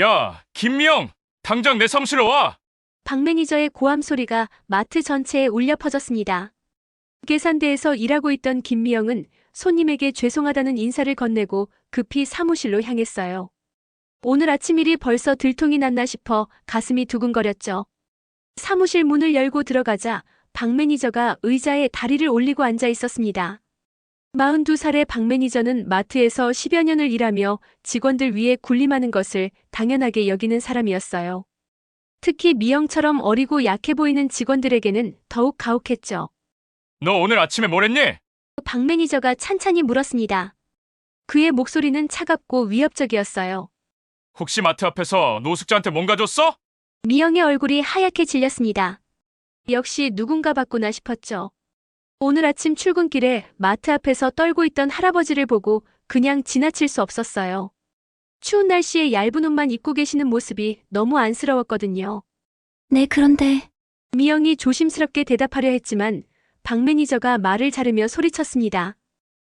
야, 김미영, 당장 내 사무실로 와. 박 매니저의 고함 소리가 마트 전체에 울려 퍼졌습니다. 계산대에서 일하고 있던 김미영은 손님에게 죄송하다는 인사를 건네고 급히 사무실로 향했어요. 오늘 아침 일이 벌써 들통이 났나 싶어 가슴이 두근거렸죠. 사무실 문을 열고 들어가자 박 매니저가 의자에 다리를 올리고 앉아 있었습니다. 42살의 박 매니저는 마트에서 10여 년을 일하며 직원들 위해 군림하는 것을 당연하게 여기는 사람이었어요. 특히 미영처럼 어리고 약해 보이는 직원들에게는 더욱 가혹했죠. 너 오늘 아침에 뭘 했니? 박 매니저가 찬찬히 물었습니다. 그의 목소리는 차갑고 위협적이었어요. 혹시 마트 앞에서 노숙자한테 뭔가 줬어? 미영의 얼굴이 하얗게 질렸습니다. 역시 누군가 봤구나 싶었죠. 오늘 아침 출근길에 마트 앞에서 떨고 있던 할아버지를 보고 그냥 지나칠 수 없었어요. 추운 날씨에 얇은 옷만 입고 계시는 모습이 너무 안쓰러웠거든요. 네, 그런데 미영이 조심스럽게 대답하려 했지만 박 매니저가 말을 자르며 소리쳤습니다.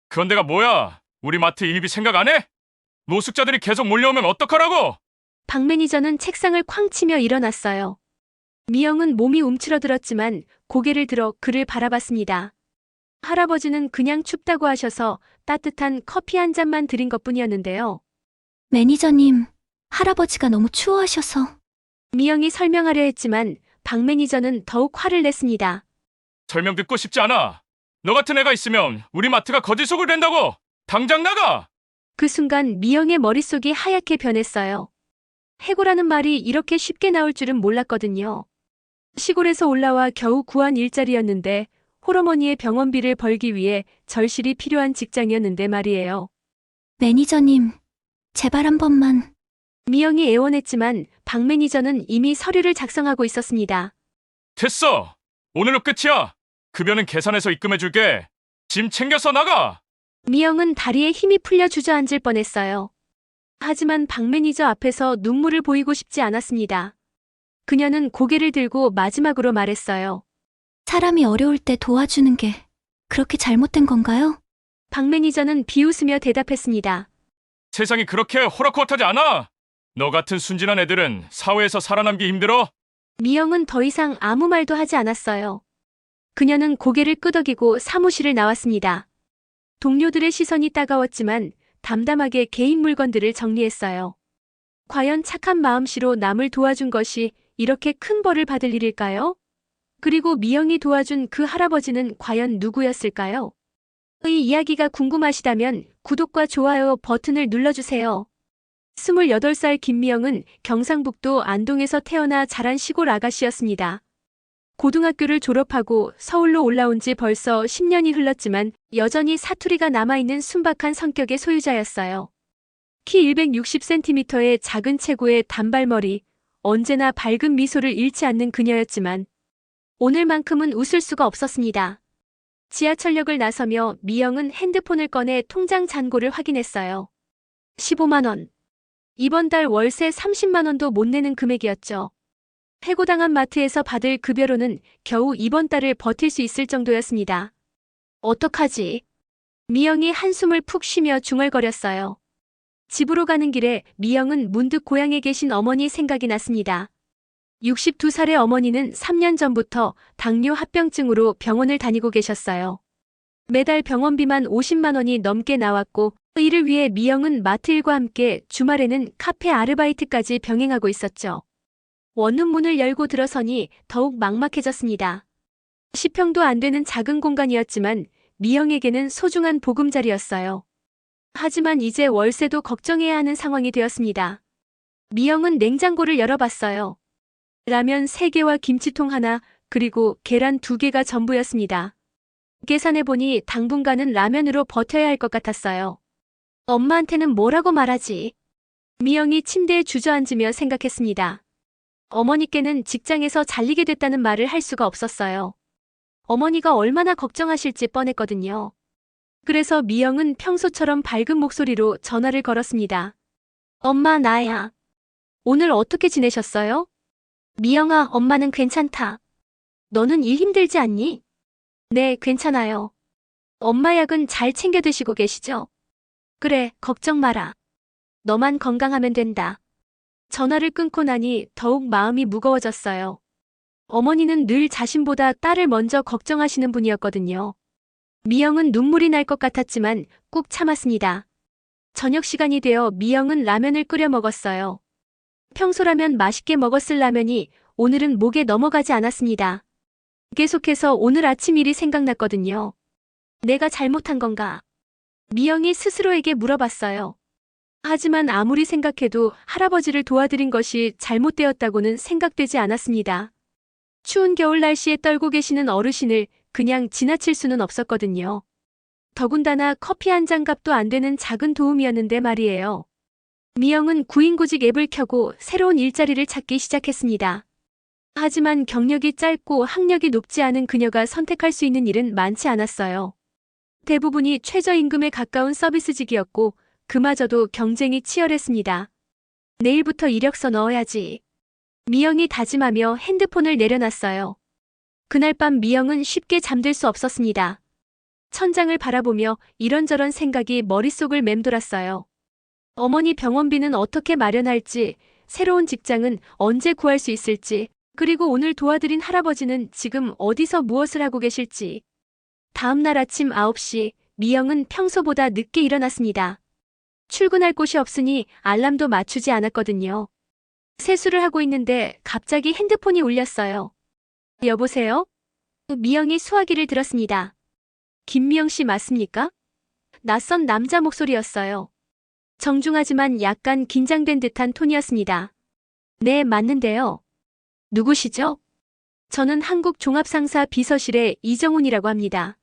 그런 데가 뭐야? 우리 마트 인입이 생각 안 해? 노숙자들이 계속 몰려오면 어떡하라고? 박 매니저는 책상을 쾅 치며 일어났어요. 미영은 몸이 움츠러들었지만 고개를 들어 그를 바라봤습니다. 할아버지는 그냥 춥다고 하셔서 따뜻한 커피 한 잔만 드린 것 뿐이었는데요. 매니저님, 할아버지가 너무 추워하셔서 미영이 설명하려 했지만 박 매니저는 더욱 화를 냈습니다. 설명 듣고 싶지 않아. 너 같은 애가 있으면 우리 마트가 거지 속을 된다고. 당장 나가. 그 순간 미영의 머릿속이 하얗게 변했어요. 해고라는 말이 이렇게 쉽게 나올 줄은 몰랐거든요. 시골에서 올라와 겨우 구한 일자리였는데 홀어머니의 병원비를 벌기 위해 절실히 필요한 직장이었는데 말이에요. 매니저님, 제발 한 번만 미영이 애원했지만 박 매니저는 이미 서류를 작성하고 있었습니다. 됐어. 오늘로 끝이야. 급여는 계산해서 입금해줄게. 짐 챙겨서 나가. 미영은 다리에 힘이 풀려 주저앉을 뻔했어요. 하지만 박 매니저 앞에서 눈물을 보이고 싶지 않았습니다. 그녀는 고개를 들고 마지막으로 말했어요. 사람이 어려울 때 도와주는 게 그렇게 잘못된 건가요? 박 매니저는 비웃으며 대답했습니다. 세상이 그렇게 호락호락하지 않아. 너 같은 순진한 애들은 사회에서 살아남기 힘들어. 미영은 더 이상 아무 말도 하지 않았어요. 그녀는 고개를 끄덕이고 사무실을 나왔습니다. 동료들의 시선이 따가웠지만 담담하게 개인 물건들을 정리했어요. 과연 착한 마음씨로 남을 도와준 것이 이렇게 큰 벌을 받을 일일까요? 그리고 미영이 도와준 그 할아버지는 과연 누구였을까요? 이 이야기가 궁금하시다면 구독과 좋아요 버튼을 눌러주세요. 28살 김미영은 경상북도 안동에서 태어나 자란 시골 아가씨였습니다. 고등학교를 졸업하고 서울로 올라온 지 벌써 10년이 흘렀지만 여전히 사투리가 남아있는 순박한 성격의 소유자였어요. 키 160cm의 작은 체구의 단발머리, 언제나 밝은 미소를 잃지 않는 그녀였지만 오늘만큼은 웃을 수가 없었습니다. 지하철역을 나서며 미영은 핸드폰을 꺼내 통장 잔고를 확인했어요. 15만 원. 이번 달 월세 30만 원도 못 내는 금액이었죠. 해고당한 마트에서 받을 급여로는 겨우 이번 달을 버틸 수 있을 정도였습니다. 어떡하지? 미영이 한숨을 푹 쉬며 중얼거렸어요. 집으로 가는 길에 미영은 문득 고향에 계신 어머니 생각이 났습니다. 62살의 어머니는 3년 전부터 당뇨 합병증으로 병원을 다니고 계셨어요. 매달 병원비만 50만 원이 넘게 나왔고 이를 위해 미영은 마트 일과 함께 주말에는 카페 아르바이트까지 병행하고 있었죠. 원룸 문을 열고 들어서니 더욱 막막해졌습니다. 10평도 안 되는 작은 공간이었지만 미영에게는 소중한 보금자리였어요. 하지만 이제 월세도 걱정해야 하는 상황이 되었습니다. 미영은 냉장고를 열어봤어요. 라면 3개와 김치통 하나, 그리고 계란 2개가 전부였습니다. 계산해보니 당분간은 라면으로 버텨야 할 것 같았어요. 엄마한테는 뭐라고 말하지? 미영이 침대에 주저앉으며 생각했습니다. 어머니께는 직장에서 잘리게 됐다는 말을 할 수가 없었어요. 어머니가 얼마나 걱정하실지 뻔했거든요. 그래서 미영은 평소처럼 밝은 목소리로 전화를 걸었습니다. 엄마, 나야. 오늘 어떻게 지내셨어요? 미영아, 엄마는 괜찮다. 너는 일 힘들지 않니? 네, 괜찮아요. 엄마 약은 잘 챙겨 드시고 계시죠? 그래, 걱정 마라. 너만 건강하면 된다. 전화를 끊고 나니 더욱 마음이 무거워졌어요. 어머니는 늘 자신보다 딸을 먼저 걱정하시는 분이었거든요. 미영은 눈물이 날 것 같았지만 꾹 참았습니다. 저녁 시간이 되어 미영은 라면을 끓여 먹었어요. 평소라면 맛있게 먹었을 라면이 오늘은 목에 넘어가지 않았습니다. 계속해서 오늘 아침 일이 생각났거든요. 내가 잘못한 건가? 미영이 스스로에게 물어봤어요. 하지만 아무리 생각해도 할아버지를 도와드린 것이 잘못되었다고는 생각되지 않았습니다. 추운 겨울 날씨에 떨고 계시는 어르신을 그냥 지나칠 수는 없었거든요. 더군다나 커피 한 잔 값도 안 되는 작은 도움이었는데 말이에요. 미영은 구인구직 앱을 켜고 새로운 일자리를 찾기 시작했습니다. 하지만 경력이 짧고 학력이 높지 않은 그녀가 선택할 수 있는 일은 많지 않았어요. 대부분이 최저임금에 가까운 서비스직이었고 그마저도 경쟁이 치열했습니다. 내일부터 이력서 넣어야지. 미영이 다짐하며 핸드폰을 내려놨어요. 그날 밤 미영은 쉽게 잠들 수 없었습니다. 천장을 바라보며 이런저런 생각이 머릿속을 맴돌았어요. 어머니 병원비는 어떻게 마련할지, 새로운 직장은 언제 구할 수 있을지, 그리고 오늘 도와드린 할아버지는 지금 어디서 무엇을 하고 계실지. 다음 날 아침 9시, 미영은 평소보다 늦게 일어났습니다. 출근할 곳이 없으니 알람도 맞추지 않았거든요. 세수를 하고 있는데 갑자기 핸드폰이 울렸어요. 여보세요? 미영이 수화기를 들었습니다. 김미영 씨 맞습니까? 낯선 남자 목소리였어요. 정중하지만 약간 긴장된 듯한 톤이었습니다. 네, 맞는데요. 누구시죠? 저는 한국종합상사 비서실의 이정훈이라고 합니다.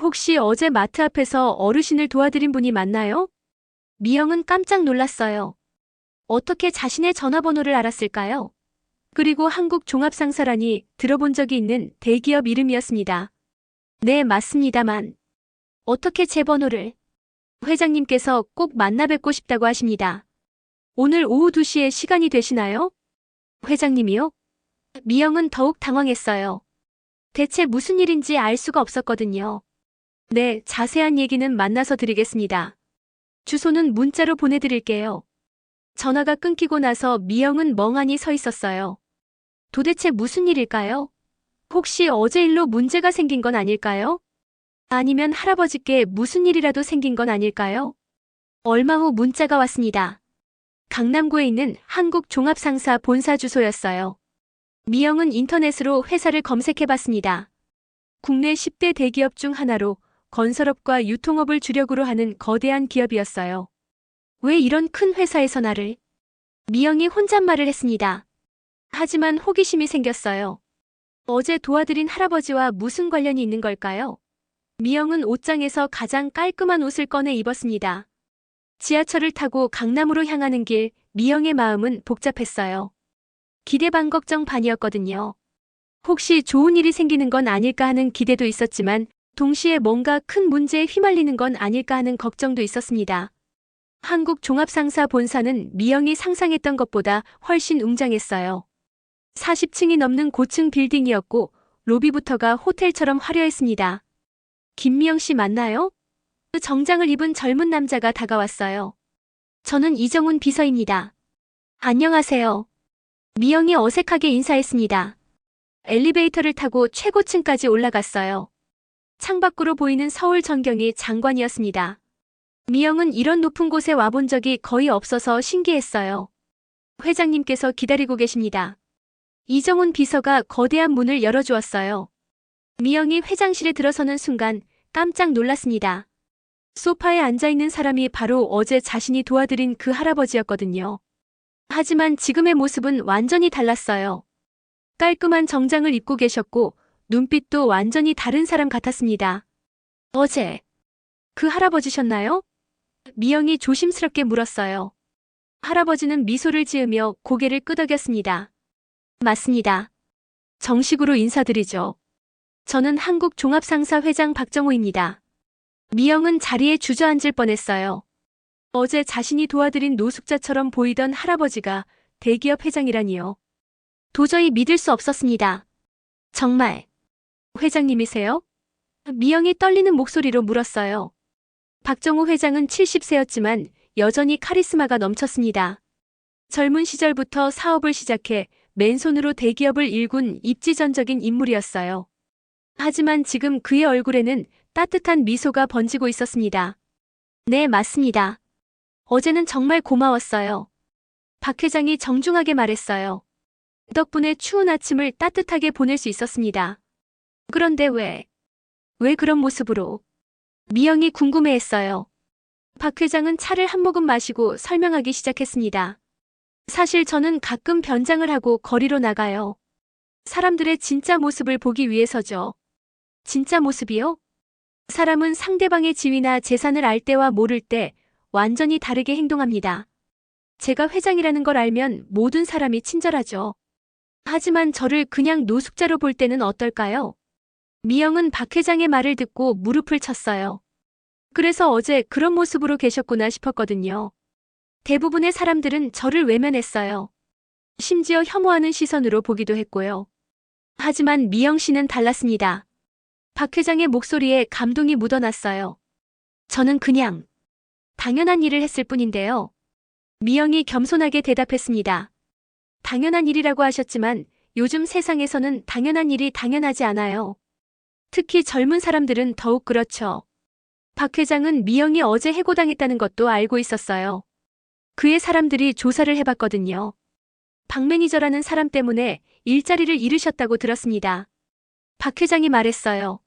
혹시 어제 마트 앞에서 어르신을 도와드린 분이 맞나요? 미영은 깜짝 놀랐어요. 어떻게 자신의 전화번호를 알았을까요? 그리고 한국종합상사라니 들어본 적이 있는 대기업 이름이었습니다. 네, 맞습니다만. 어떻게 제 번호를? 회장님께서 꼭 만나 뵙고 싶다고 하십니다. 오늘 오후 2시에 시간이 되시나요? 회장님이요? 미영은 더욱 당황했어요. 대체 무슨 일인지 알 수가 없었거든요. 네, 자세한 얘기는 만나서 드리겠습니다. 주소는 문자로 보내드릴게요. 전화가 끊기고 나서 미영은 멍하니 서 있었어요. 도대체 무슨 일일까요? 혹시 어제 일로 문제가 생긴 건 아닐까요? 아니면 할아버지께 무슨 일이라도 생긴 건 아닐까요? 얼마 후 문자가 왔습니다. 강남구에 있는 한국종합상사 본사 주소였어요. 미영은 인터넷으로 회사를 검색해봤습니다. 국내 10대 대기업 중 하나로 건설업과 유통업을 주력으로 하는 거대한 기업이었어요. 왜 이런 큰 회사에서 나를? 미영이 혼잣말을 했습니다. 하지만 호기심이 생겼어요. 어제 도와드린 할아버지와 무슨 관련이 있는 걸까요? 미영은 옷장에서 가장 깔끔한 옷을 꺼내 입었습니다. 지하철을 타고 강남으로 향하는 길, 미영의 마음은 복잡했어요. 기대 반 걱정 반이었거든요. 혹시 좋은 일이 생기는 건 아닐까 하는 기대도 있었지만, 동시에 뭔가 큰 문제에 휘말리는 건 아닐까 하는 걱정도 있었습니다. 한국 종합상사 본사는 미영이 상상했던 것보다 훨씬 웅장했어요. 40층이 넘는 고층 빌딩이었고 로비부터가 호텔처럼 화려했습니다. 김미영 씨 맞나요? 그 정장을 입은 젊은 남자가 다가왔어요. 저는 이정훈 비서입니다. 안녕하세요. 미영이 어색하게 인사했습니다. 엘리베이터를 타고 최고층까지 올라갔어요. 창밖으로 보이는 서울 전경이 장관이었습니다. 미영은 이런 높은 곳에 와본 적이 거의 없어서 신기했어요. 회장님께서 기다리고 계십니다. 이정훈 비서가 거대한 문을 열어주었어요. 미영이 회장실에 들어서는 순간 깜짝 놀랐습니다. 소파에 앉아있는 사람이 바로 어제 자신이 도와드린 그 할아버지였거든요. 하지만 지금의 모습은 완전히 달랐어요. 깔끔한 정장을 입고 계셨고 눈빛도 완전히 다른 사람 같았습니다. 어제 그 할아버지셨나요? 미영이 조심스럽게 물었어요. 할아버지는 미소를 지으며 고개를 끄덕였습니다. 맞습니다. 정식으로 인사드리죠. 저는 한국종합상사 회장 박정호입니다. 미영은 자리에 주저앉을 뻔했어요. 어제 자신이 도와드린 노숙자처럼 보이던 할아버지가 대기업 회장이라니요. 도저히 믿을 수 없었습니다. 정말 회장님이세요? 미영이 떨리는 목소리로 물었어요. 박정호 회장은 70세였지만 여전히 카리스마가 넘쳤습니다. 젊은 시절부터 사업을 시작해 맨손으로 대기업을 일군 입지전적인 인물이었어요. 하지만 지금 그의 얼굴에는 따뜻한 미소가 번지고 있었습니다. 네, 맞습니다. 어제는 정말 고마웠어요. 박 회장이 정중하게 말했어요. 덕분에 추운 아침을 따뜻하게 보낼 수 있었습니다. 그런데 왜? 왜 그런 모습으로? 미영이 궁금해했어요. 박 회장은 차를 한 모금 마시고 설명하기 시작했습니다. 사실 저는 가끔 변장을 하고 거리로 나가요. 사람들의 진짜 모습을 보기 위해서죠. 진짜 모습이요? 사람은 상대방의 지위나 재산을 알 때와 모를 때 완전히 다르게 행동합니다. 제가 회장이라는 걸 알면 모든 사람이 친절하죠. 하지만 저를 그냥 노숙자로 볼 때는 어떨까요? 미영은 박 회장의 말을 듣고 무릎을 쳤어요. 그래서 어제 그런 모습으로 계셨구나 싶었거든요. 대부분의 사람들은 저를 외면했어요. 심지어 혐오하는 시선으로 보기도 했고요. 하지만 미영 씨는 달랐습니다. 박 회장의 목소리에 감동이 묻어났어요. 저는 그냥 당연한 일을 했을 뿐인데요. 미영이 겸손하게 대답했습니다. 당연한 일이라고 하셨지만 요즘 세상에서는 당연한 일이 당연하지 않아요. 특히 젊은 사람들은 더욱 그렇죠. 박 회장은 미영이 어제 해고당했다는 것도 알고 있었어요. 그의 사람들이 조사를 해봤거든요. 박 매니저라는 사람 때문에 일자리를 잃으셨다고 들었습니다. 박 회장이 말했어요.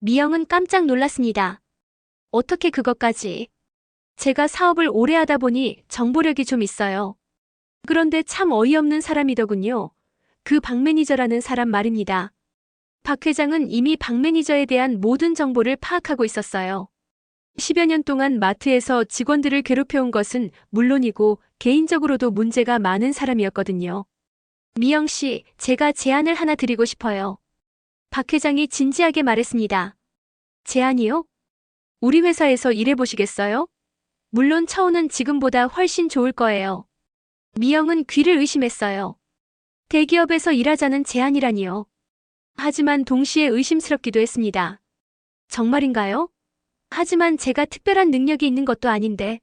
미영은 깜짝 놀랐습니다. 어떻게 그것까지? 제가 사업을 오래 하다 보니 정보력이 좀 있어요. 그런데 참 어이없는 사람이더군요. 그 박 매니저라는 사람 말입니다. 박 회장은 이미 박 매니저에 대한 모든 정보를 파악하고 있었어요. 10여 년 동안 마트에서 직원들을 괴롭혀온 것은 물론이고 개인적으로도 문제가 많은 사람이었거든요. 미영 씨, 제가 제안을 하나 드리고 싶어요. 박 회장이 진지하게 말했습니다. 제안이요? 우리 회사에서 일해보시겠어요? 물론 처우는 지금보다 훨씬 좋을 거예요. 미영은 귀를 의심했어요. 대기업에서 일하자는 제안이라니요. 하지만 동시에 의심스럽기도 했습니다. 정말인가요? 하지만 제가 특별한 능력이 있는 것도 아닌데.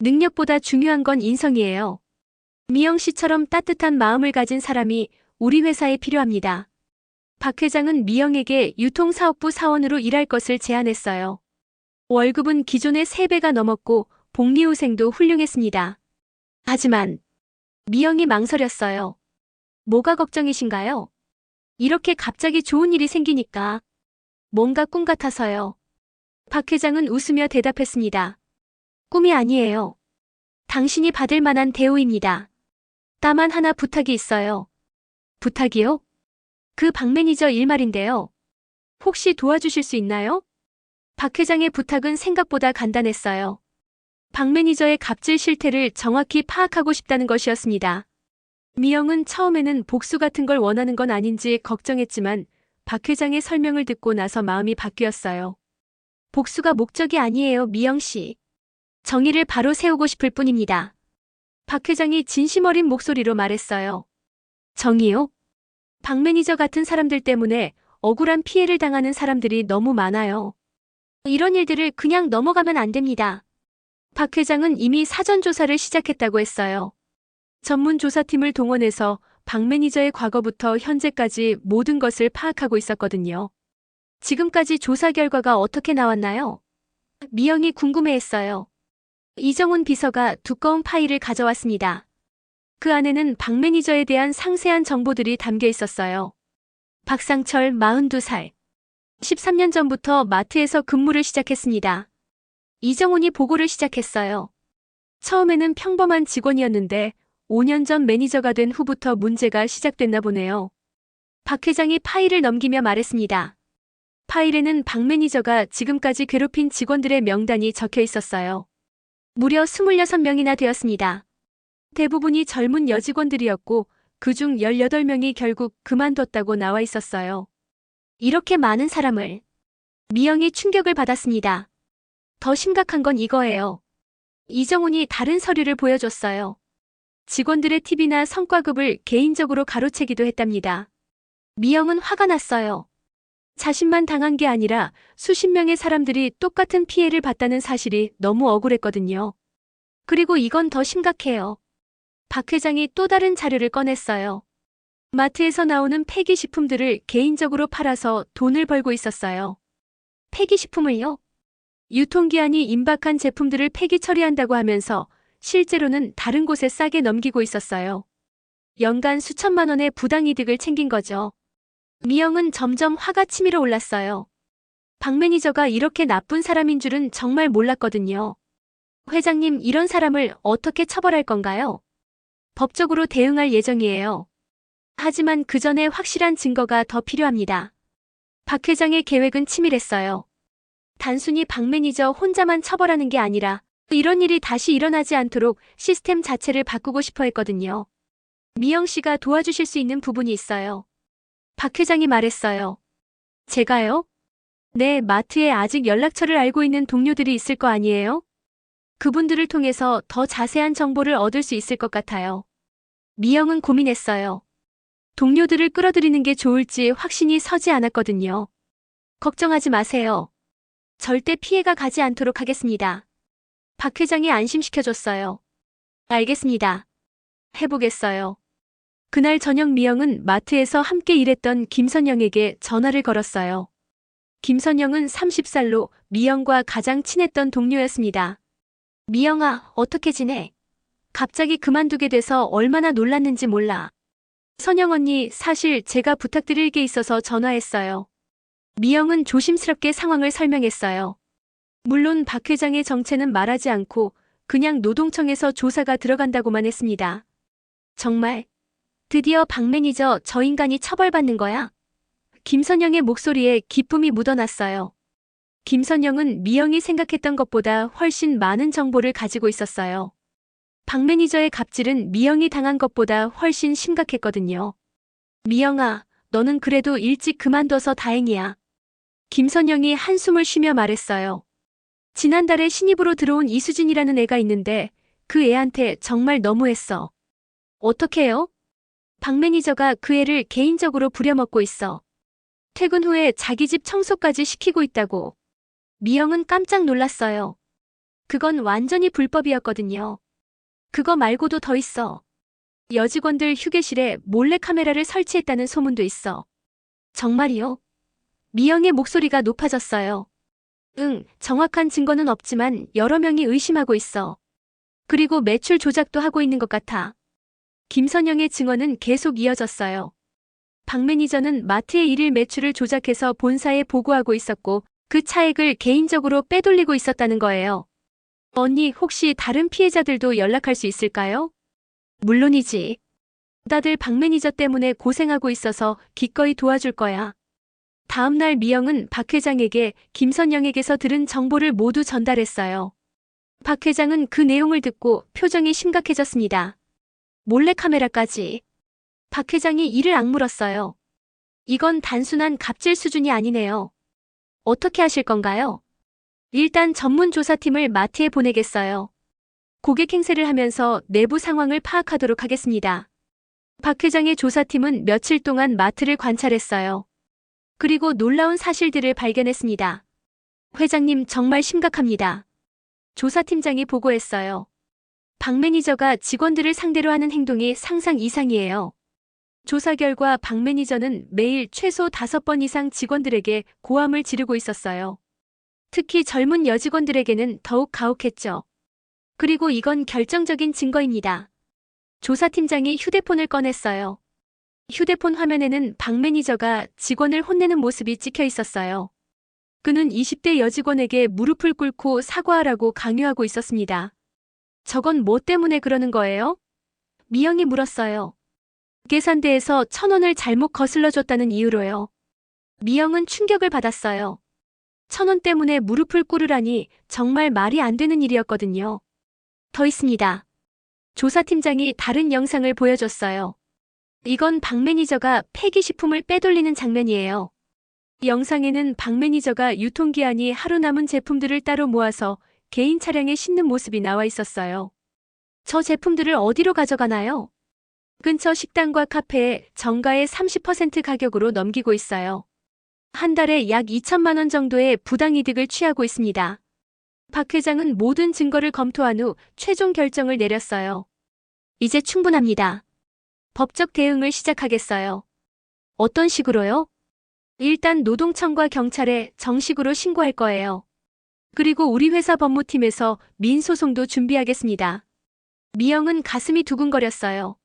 능력보다 중요한 건 인성이에요. 미영 씨처럼 따뜻한 마음을 가진 사람이 우리 회사에 필요합니다. 박 회장은 미영에게 유통사업부 사원으로 일할 것을 제안했어요. 월급은 기존의 3배가 넘었고 복리후생도 훌륭했습니다. 하지만 미영이 망설였어요. 뭐가 걱정이신가요? 이렇게 갑자기 좋은 일이 생기니까 뭔가 꿈 같아서요. 박 회장은 웃으며 대답했습니다. 꿈이 아니에요. 당신이 받을 만한 대우입니다. 다만 하나 부탁이 있어요. 부탁이요? 그 박 매니저 일 말인데요. 혹시 도와주실 수 있나요? 박 회장의 부탁은 생각보다 간단했어요. 박 매니저의 갑질 실태를 정확히 파악하고 싶다는 것이었습니다. 미영은 처음에는 복수 같은 걸 원하는 건 아닌지 걱정했지만 박 회장의 설명을 듣고 나서 마음이 바뀌었어요. 복수가 목적이 아니에요, 미영 씨. 정의를 바로 세우고 싶을 뿐입니다. 박 회장이 진심 어린 목소리로 말했어요. 정의요? 박 매니저 같은 사람들 때문에 억울한 피해를 당하는 사람들이 너무 많아요. 이런 일들을 그냥 넘어가면 안 됩니다. 박 회장은 이미 사전 조사를 시작했다고 했어요. 전문 조사팀을 동원해서 박 매니저의 과거부터 현재까지 모든 것을 파악하고 있었거든요. 지금까지 조사 결과가 어떻게 나왔나요? 미영이 궁금해했어요. 이정훈 비서가 두꺼운 파일을 가져왔습니다. 그 안에는 박 매니저에 대한 상세한 정보들이 담겨 있었어요. 박상철 42살. 13년 전부터 마트에서 근무를 시작했습니다. 이정훈이 보고를 시작했어요. 처음에는 평범한 직원이었는데 5년 전 매니저가 된 후부터 문제가 시작됐나 보네요. 박 회장이 파일을 넘기며 말했습니다. 파일에는 박 매니저가 지금까지 괴롭힌 직원들의 명단이 적혀 있었어요. 무려 26명이나 되었습니다. 대부분이 젊은 여직원들이었고 그중 18명이 결국 그만뒀다고 나와 있었어요. 이렇게 많은 사람을 미영이 충격을 받았습니다. 더 심각한 건 이거예요. 이정훈이 다른 서류를 보여줬어요. 직원들의 팁이나 성과급을 개인적으로 가로채기도 했답니다. 미영은 화가 났어요. 자신만 당한 게 아니라 수십 명의 사람들이 똑같은 피해를 봤다는 사실이 너무 억울했거든요. 그리고 이건 더 심각해요. 박 회장이 또 다른 자료를 꺼냈어요. 마트에서 나오는 폐기식품들을 개인적으로 팔아서 돈을 벌고 있었어요. 폐기식품을요? 유통기한이 임박한 제품들을 폐기 처리한다고 하면서 실제로는 다른 곳에 싸게 넘기고 있었어요. 연간 수천만 원의 부당이득을 챙긴 거죠. 미영은 점점 화가 치밀어 올랐어요. 박 매니저가 이렇게 나쁜 사람인 줄은 정말 몰랐거든요. 회장님, 이런 사람을 어떻게 처벌할 건가요? 법적으로 대응할 예정이에요. 하지만 그 전에 확실한 증거가 더 필요합니다. 박 회장의 계획은 치밀했어요. 단순히 박 매니저 혼자만 처벌하는 게 아니라 이런 일이 다시 일어나지 않도록 시스템 자체를 바꾸고 싶어 했거든요. 미영 씨가 도와주실 수 있는 부분이 있어요. 박 회장이 말했어요. 제가요? 네, 마트에 아직 연락처를 알고 있는 동료들이 있을 거 아니에요? 그분들을 통해서 더 자세한 정보를 얻을 수 있을 것 같아요. 미영은 고민했어요. 동료들을 끌어들이는 게 좋을지 확신이 서지 않았거든요. 걱정하지 마세요. 절대 피해가 가지 않도록 하겠습니다. 박 회장이 안심시켜줬어요. 알겠습니다. 해보겠어요. 그날 저녁 미영은 마트에서 함께 일했던 김선영에게 전화를 걸었어요. 김선영은 30살로 미영과 가장 친했던 동료였습니다. 미영아, 어떻게 지내? 갑자기 그만두게 돼서 얼마나 놀랐는지 몰라. 선영 언니, 사실 제가 부탁드릴 게 있어서 전화했어요. 미영은 조심스럽게 상황을 설명했어요. 물론 박 회장의 정체는 말하지 않고 그냥 노동청에서 조사가 들어간다고만 했습니다. 정말 드디어 박 매니저 저 인간이 처벌받는 거야? 김선영의 목소리에 기쁨이 묻어났어요. 김선영은 미영이 생각했던 것보다 훨씬 많은 정보를 가지고 있었어요. 박 매니저의 갑질은 미영이 당한 것보다 훨씬 심각했거든요. 미영아, 너는 그래도 일찍 그만둬서 다행이야. 김선영이 한숨을 쉬며 말했어요. 지난달에 신입으로 들어온 이수진이라는 애가 있는데 그 애한테 정말 너무했어. 어떡해요? 박 매니저가 그 애를 개인적으로 부려먹고 있어. 퇴근 후에 자기 집 청소까지 시키고 있다고. 미영은 깜짝 놀랐어요. 그건 완전히 불법이었거든요. 그거 말고도 더 있어. 여직원들 휴게실에 몰래카메라를 설치했다는 소문도 있어. 정말이요? 미영의 목소리가 높아졌어요. 응, 정확한 증거는 없지만 여러 명이 의심하고 있어. 그리고 매출 조작도 하고 있는 것 같아. 김선영의 증언은 계속 이어졌어요. 박 매니저는 마트의 일일 매출을 조작해서 본사에 보고하고 있었고 그 차액을 개인적으로 빼돌리고 있었다는 거예요. 언니, 혹시 다른 피해자들도 연락할 수 있을까요? 물론이지. 다들 박 매니저 때문에 고생하고 있어서 기꺼이 도와줄 거야. 다음날 미영은 박 회장에게 김선영에게서 들은 정보를 모두 전달했어요. 박 회장은 그 내용을 듣고 표정이 심각해졌습니다. 몰래카메라까지. 박 회장이 이를 악물었어요. 이건 단순한 갑질 수준이 아니네요. 어떻게 하실 건가요? 일단 전문 조사팀을 마트에 보내겠어요. 고객 행세를 하면서 내부 상황을 파악하도록 하겠습니다. 박 회장의 조사팀은 며칠 동안 마트를 관찰했어요. 그리고 놀라운 사실들을 발견했습니다. 회장님 정말 심각합니다. 조사팀장이 보고했어요. 박 매니저가 직원들을 상대로 하는 행동이 상상 이상이에요. 조사 결과 박 매니저는 매일 최소 5번 이상 직원들에게 고함을 지르고 있었어요. 특히 젊은 여직원들에게는 더욱 가혹했죠. 그리고 이건 결정적인 증거입니다. 조사팀장이 휴대폰을 꺼냈어요. 휴대폰 화면에는 박 매니저가 직원을 혼내는 모습이 찍혀 있었어요. 그는 20대 여직원에게 무릎을 꿇고 사과하라고 강요하고 있었습니다. 저건 뭐 때문에 그러는 거예요? 미영이 물었어요. 계산대에서 천 원을 잘못 거슬러 줬다는 이유로요. 미영은 충격을 받았어요. 천 원 때문에 무릎을 꿇으라니 정말 말이 안 되는 일이었거든요. 더 있습니다. 조사팀장이 다른 영상을 보여줬어요. 이건 박 매니저가 폐기식품을 빼돌리는 장면이에요. 영상에는 박 매니저가 유통기한이 하루 남은 제품들을 따로 모아서 개인 차량에 싣는 모습이 나와 있었어요. 저 제품들을 어디로 가져가나요? 근처 식당과 카페에 정가의 30% 가격으로 넘기고 있어요. 한 달에 약 2천만 원 정도의 부당이득을 취하고 있습니다. 박 회장은 모든 증거를 검토한 후 최종 결정을 내렸어요. 이제 충분합니다. 법적 대응을 시작하겠어요. 어떤 식으로요? 일단 노동청과 경찰에 정식으로 신고할 거예요. 그리고 우리 회사 법무팀에서 민소송도 준비하겠습니다. 미영은 가슴이 두근거렸어요.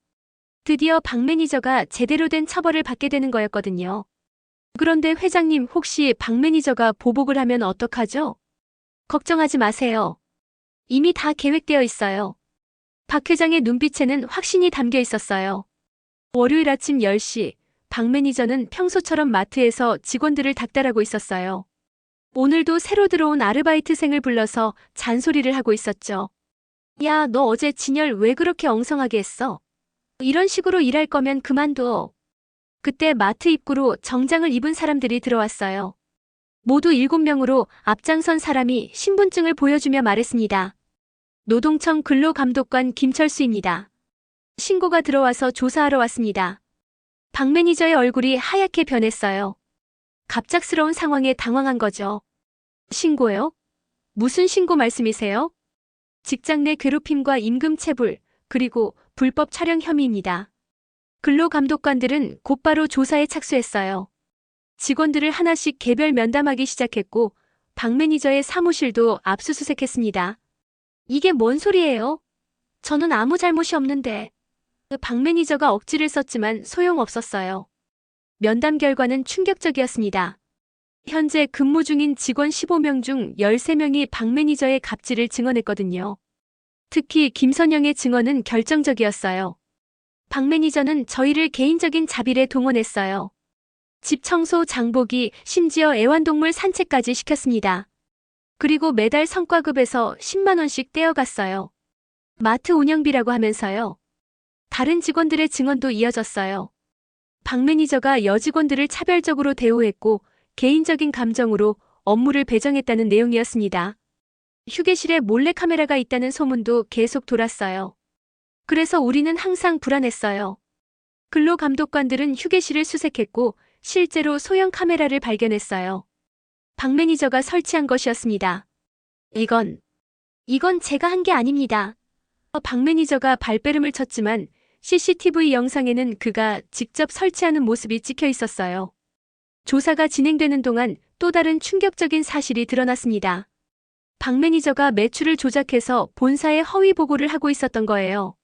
드디어 박 매니저가 제대로 된 처벌을 받게 되는 거였거든요. 그런데 회장님 혹시 박 매니저가 보복을 하면 어떡하죠? 걱정하지 마세요. 이미 다 계획되어 있어요. 박 회장의 눈빛에는 확신이 담겨 있었어요. 월요일 아침 10시, 박 매니저는 평소처럼 마트에서 직원들을 닥달하고 있었어요. 오늘도 새로 들어온 아르바이트생을 불러서 잔소리를 하고 있었죠. 야, 너 어제 진열 왜 그렇게 엉성하게 했어? 이런 식으로 일할 거면 그만둬. 그때 마트 입구로 정장을 입은 사람들이 들어왔어요. 모두 7명으로 앞장선 사람이 신분증을 보여주며 말했습니다. 노동청 근로감독관 김철수입니다. 신고가 들어와서 조사하러 왔습니다. 박 매니저의 얼굴이 하얗게 변했어요. 갑작스러운 상황에 당황한 거죠. 신고요? 무슨 신고 말씀이세요? 직장 내 괴롭힘과 임금 체불, 그리고 불법 촬영 혐의입니다. 근로감독관들은 곧바로 조사에 착수했어요. 직원들을 하나씩 개별 면담하기 시작했고, 박 매니저의 사무실도 압수수색했습니다. 이게 뭔 소리예요? 저는 아무 잘못이 없는데. 박 매니저가 억지를 썼지만 소용없었어요. 면담 결과는 충격적이었습니다. 현재 근무 중인 직원 15명 중 13명이 박 매니저의 갑질을 증언했거든요. 특히 김선영의 증언은 결정적이었어요. 박 매니저는 저희를 개인적인 자비에 동원했어요. 집 청소, 장보기, 심지어 애완동물 산책까지 시켰습니다. 그리고 매달 성과급에서 10만원씩 떼어갔어요. 마트 운영비라고 하면서요. 다른 직원들의 증언도 이어졌어요. 박 매니저가 여직원들을 차별적으로 대우했고 개인적인 감정으로 업무를 배정했다는 내용이었습니다. 휴게실에 몰래카메라가 있다는 소문도 계속 돌았어요. 그래서 우리는 항상 불안했어요. 근로감독관들은 휴게실을 수색했고 실제로 소형 카메라를 발견했어요. 박 매니저가 설치한 것이었습니다. 이건, 이건 제가 한 게 아닙니다. 어, 박 매니저가 발빼름을 쳤지만 CCTV 영상에는 그가 직접 설치하는 모습이 찍혀 있었어요. 조사가 진행되는 동안 또 다른 충격적인 사실이 드러났습니다. 박 매니저가 매출을 조작해서 본사에 허위 보고를 하고 있었던 거예요.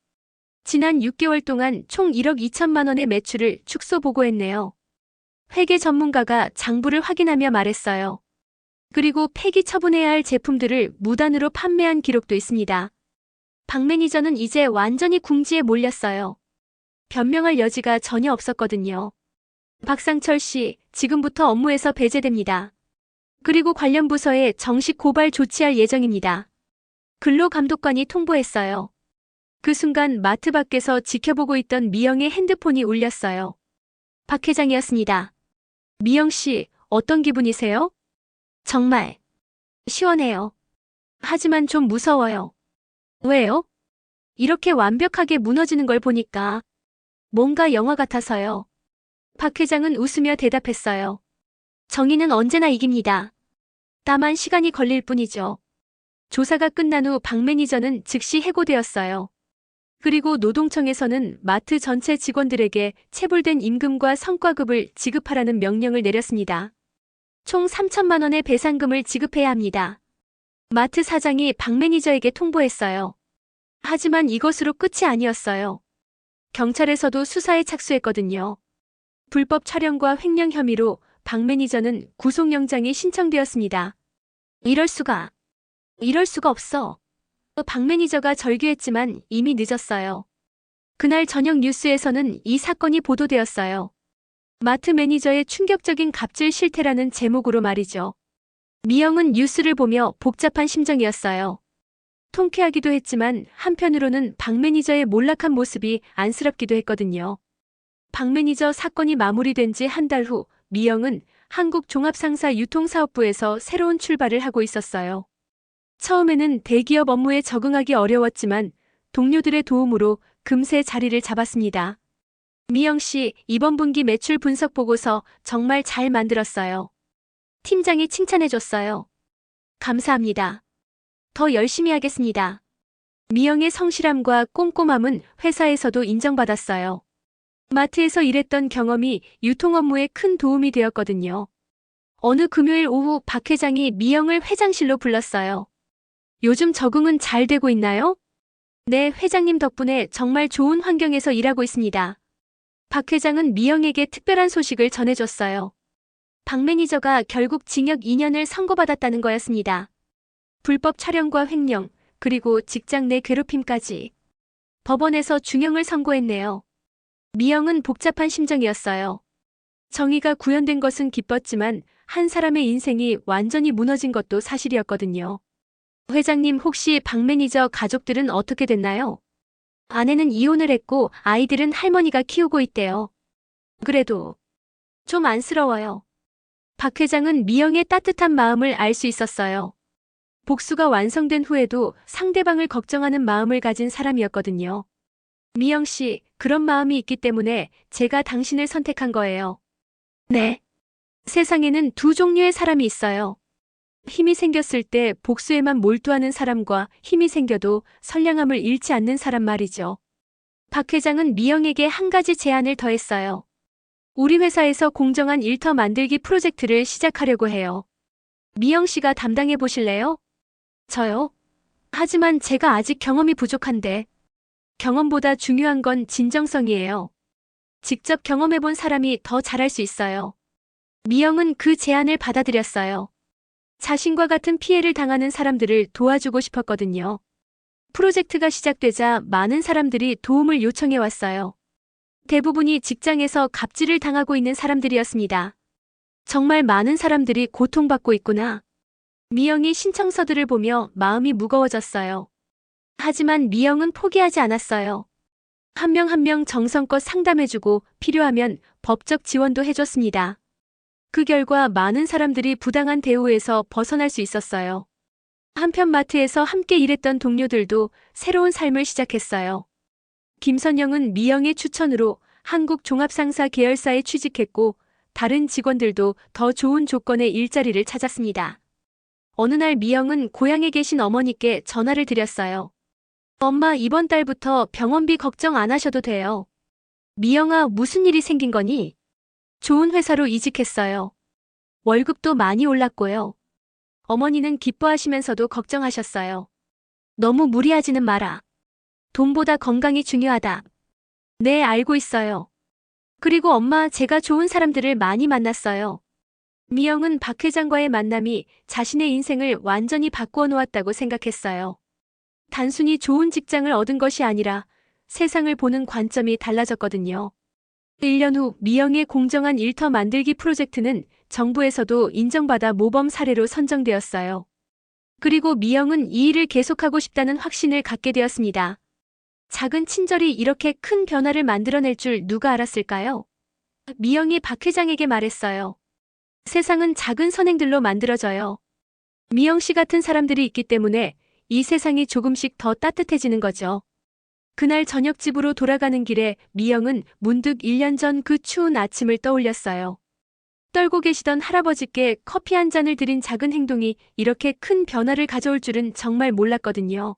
지난 6개월 동안 총 1억 2천만 원의 매출을 축소 보고했네요. 회계 전문가가 장부를 확인하며 말했어요. 그리고 폐기 처분해야 할 제품들을 무단으로 판매한 기록도 있습니다. 박 매니저는 이제 완전히 궁지에 몰렸어요. 변명할 여지가 전혀 없었거든요. 박상철 씨, 지금부터 업무에서 배제됩니다. 그리고 관련 부서에 정식 고발 조치할 예정입니다. 근로감독관이 통보했어요. 그 순간 마트 밖에서 지켜보고 있던 미영의 핸드폰이 울렸어요. 박 회장이었습니다. 미영 씨, 어떤 기분이세요? 정말 시원해요. 하지만 좀 무서워요. 왜요? 이렇게 완벽하게 무너지는 걸 보니까 뭔가 영화 같아서요. 박 회장은 웃으며 대답했어요. 정의는 언제나 이깁니다. 다만 시간이 걸릴 뿐이죠. 조사가 끝난 후 박 매니저는 즉시 해고되었어요. 그리고 노동청에서는 마트 전체 직원들에게 체불된 임금과 성과급을 지급하라는 명령을 내렸습니다. 총 3천만 원의 배상금을 지급해야 합니다. 마트 사장이 박 매니저에게 통보했어요. 하지만 이것으로 끝이 아니었어요. 경찰에서도 수사에 착수했거든요. 불법 촬영과 횡령 혐의로 박 매니저는 구속영장이 신청되었습니다. 이럴 수가. 이럴 수가 없어. 박 매니저가 절규했지만 이미 늦었어요. 그날 저녁 뉴스에서는 이 사건이 보도되었어요. 마트 매니저의 충격적인 갑질 실태라는 제목으로 말이죠. 미영은 뉴스를 보며 복잡한 심정이었어요. 통쾌하기도 했지만 한편으로는 박 매니저의 몰락한 모습이 안쓰럽기도 했거든요. 박 매니저 사건이 마무리된 지 한 달 후 미영은 한국종합상사 유통사업부에서 새로운 출발을 하고 있었어요. 처음에는 대기업 업무에 적응하기 어려웠지만 동료들의 도움으로 금세 자리를 잡았습니다. 미영 씨, 이번 분기 매출 분석 보고서 정말 잘 만들었어요. 팀장이 칭찬해줬어요. 감사합니다. 더 열심히 하겠습니다. 미영의 성실함과 꼼꼼함은 회사에서도 인정받았어요. 마트에서 일했던 경험이 유통 업무에 큰 도움이 되었거든요. 어느 금요일 오후 박 회장이 미영을 회장실로 불렀어요. 요즘 적응은 잘 되고 있나요? 네, 회장님 덕분에 정말 좋은 환경에서 일하고 있습니다. 박 회장은 미영에게 특별한 소식을 전해줬어요. 박 매니저가 결국 징역 2년을 선고받았다는 거였습니다. 불법 촬영과 횡령, 그리고 직장 내 괴롭힘까지. 법원에서 중형을 선고했네요. 미영은 복잡한 심정이었어요. 정의가 구현된 것은 기뻤지만 한 사람의 인생이 완전히 무너진 것도 사실이었거든요. 회장님 혹시 박 매니저 가족들은 어떻게 됐나요? 아내는 이혼을 했고 아이들은 할머니가 키우고 있대요. 그래도 좀 안쓰러워요. 박 회장은 미영의 따뜻한 마음을 알 수 있었어요. 복수가 완성된 후에도 상대방을 걱정하는 마음을 가진 사람이었거든요. 미영 씨, 그런 마음이 있기 때문에 제가 당신을 선택한 거예요. 네. 세상에는 두 종류의 사람이 있어요. 힘이 생겼을 때 복수에만 몰두하는 사람과 힘이 생겨도 선량함을 잃지 않는 사람 말이죠. 박 회장은 미영에게 한 가지 제안을 더했어요. 우리 회사에서 공정한 일터 만들기 프로젝트를 시작하려고 해요. 미영 씨가 담당해 보실래요? 저요? 하지만 제가 아직 경험이 부족한데. 경험보다 중요한 건 진정성이에요. 직접 경험해 본 사람이 더 잘할 수 있어요. 미영은 그 제안을 받아들였어요. 자신과 같은 피해를 당하는 사람들을 도와주고 싶었거든요. 프로젝트가 시작되자 많은 사람들이 도움을 요청해 왔어요. 대부분이 직장에서 갑질을 당하고 있는 사람들이었습니다. 정말 많은 사람들이 고통받고 있구나. 미영이 신청서들을 보며 마음이 무거워졌어요. 하지만 미영은 포기하지 않았어요. 한 명 한 명 정성껏 상담해주고 필요하면 법적 지원도 해줬습니다. 그 결과 많은 사람들이 부당한 대우에서 벗어날 수 있었어요. 한편 마트에서 함께 일했던 동료들도 새로운 삶을 시작했어요. 김선영은 미영의 추천으로 한국 종합상사 계열사에 취직했고 다른 직원들도 더 좋은 조건의 일자리를 찾았습니다. 어느 날 미영은 고향에 계신 어머니께 전화를 드렸어요. 엄마 이번 달부터 병원비 걱정 안 하셔도 돼요. 미영아 무슨 일이 생긴 거니? 좋은 회사로 이직했어요. 월급도 많이 올랐고요. 어머니는 기뻐하시면서도 걱정하셨어요. 너무 무리하지는 마라. 돈보다 건강이 중요하다. 네, 알고 있어요. 그리고 엄마, 제가 좋은 사람들을 많이 만났어요. 미영은 박 회장과의 만남이 자신의 인생을 완전히 바꾸어 놓았다고 생각했어요. 단순히 좋은 직장을 얻은 것이 아니라 세상을 보는 관점이 달라졌거든요. 1년 후 미영의 공정한 일터 만들기 프로젝트는 정부에서도 인정받아 모범 사례로 선정되었어요. 그리고 미영은 이 일을 계속하고 싶다는 확신을 갖게 되었습니다. 작은 친절이 이렇게 큰 변화를 만들어낼 줄 누가 알았을까요? 미영이 박 회장에게 말했어요. 세상은 작은 선행들로 만들어져요. 미영 씨 같은 사람들이 있기 때문에 이 세상이 조금씩 더 따뜻해지는 거죠. 그날 저녁 집으로 돌아가는 길에 미영은 문득 1년 전 그 추운 아침을 떠올렸어요. 떨고 계시던 할아버지께 커피 한 잔을 드린 작은 행동이 이렇게 큰 변화를 가져올 줄은 정말 몰랐거든요.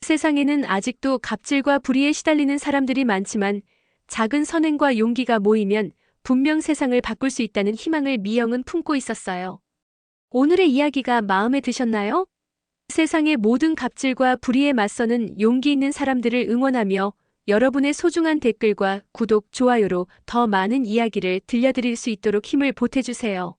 세상에는 아직도 갑질과 불의에 시달리는 사람들이 많지만 작은 선행과 용기가 모이면 분명 세상을 바꿀 수 있다는 희망을 미영은 품고 있었어요. 오늘의 이야기가 마음에 드셨나요? 세상의 모든 갑질과 불의에 맞서는 용기 있는 사람들을 응원하며 여러분의 소중한 댓글과 구독, 좋아요로 더 많은 이야기를 들려드릴 수 있도록 힘을 보태주세요.